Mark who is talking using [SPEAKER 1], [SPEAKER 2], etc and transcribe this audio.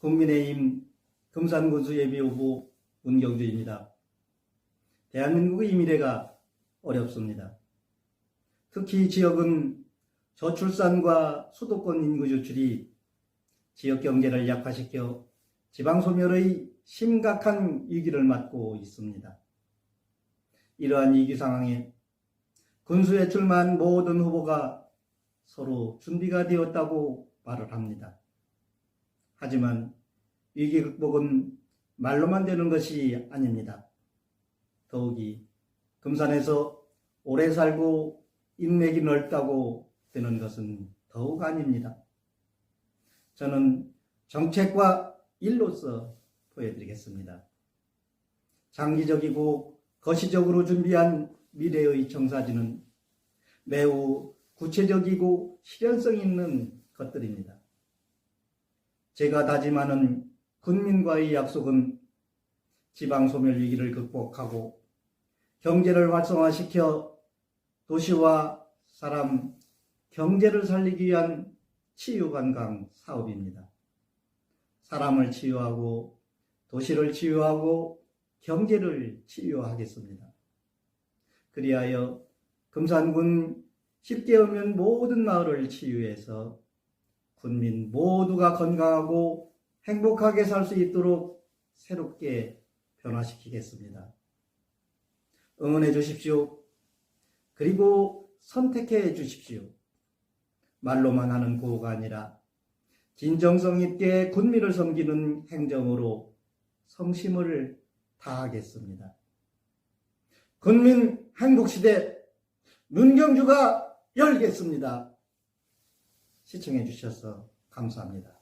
[SPEAKER 1] 국민의힘 금산군수 예비후보 문경주입니다. 대한민국의 미래가 어렵습니다. 특히 지역은 저출산과 수도권 인구 조출이 지역 경제를 약화시켜 지방 소멸의 심각한 위기를 맞고 있습니다. 이러한 위기 상황에 군수에 출마한 모든 후보가 서로 준비가 되었다고 말을 합니다. 하지만 위기 극복은 말로만 되는 것이 아닙니다. 더욱이 금산에서 오래 살고 인맥이 넓다고 되는 것은 더욱 아닙니다. 저는 정책과 일로서 보여드리겠습니다. 장기적이고 거시적으로 준비한 미래의 청사진은 매우 구체적이고 실현성 있는 것들입니다. 제가 다짐하는 군민과의 약속은 지방 소멸 위기를 극복하고 경제를 활성화시켜 도시와 사람, 경제를 살리기 위한 치유관광 사업입니다. 사람을 치유하고 도시를 치유하고 경제를 치유하겠습니다. 그리하여 금산군 쉽게 오면 모든 마을을 치유해서 군민 모두가 건강하고 행복하게 살 수 있도록 새롭게 변화시키겠습니다. 응원해 주십시오. 그리고 선택해 주십시오. 말로만 하는 구호가 아니라 진정성 있게 군민을 섬기는 행정으로 성심을 다하겠습니다. 군민 행복시대 문경주가 열겠습니다. 시청해 주셔서 감사합니다.